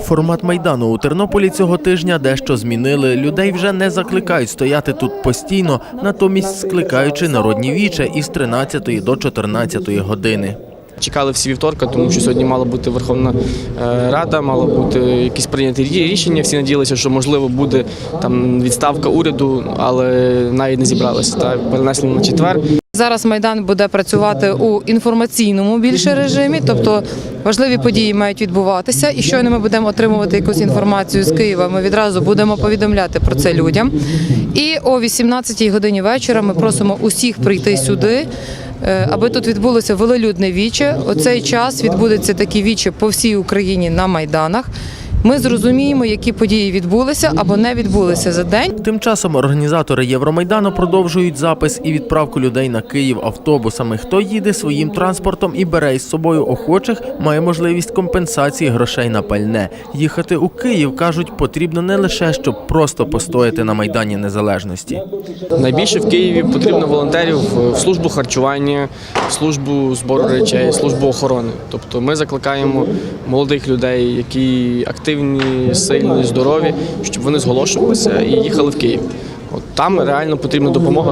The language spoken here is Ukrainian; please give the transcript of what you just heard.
Формат майдану у Тернополі цього тижня дещо змінили. Людей вже не закликають стояти тут постійно, натомість скликаючи народні віче із 13 до 14 години. Чекали всі вівторка, тому що сьогодні мала бути Верховна е, Рада, мало бути якісь прийняті рішення. Всі надіялися, що можливо буде там відставка уряду, але навіть не зібралися. Та перенесли на четвер. Зараз майдан буде працювати у інформаційному більше режимі, тобто важливі події мають відбуватися. І щойно ми будемо отримувати якусь інформацію з Києва. Ми відразу будемо повідомляти про це людям. І о 18-й годині вечора ми просимо усіх прийти сюди. е, Аби тут відбулося велолюдне віче. У цей час відбудеться такі віче по всій Україні на майданах. Ми зрозуміємо, які події відбулися або не відбулися за день. Тим часом організатори Євромайдану продовжують запис і відправку людей на Київ автобусами. Хто їде своїм транспортом і бере із собою охочих, має можливість компенсації грошей на пальне. Їхати у Київ кажуть, потрібно не лише щоб просто постояти на майдані незалежності. Найбільше в Києві потрібно волонтерів в службу харчування, в службу збору речей, службу охорони. Тобто ми закликаємо молодих людей, які активні, сильні, здорові, щоб вони зголошувалися і їхали в Київ. От там реально потрібна допомога.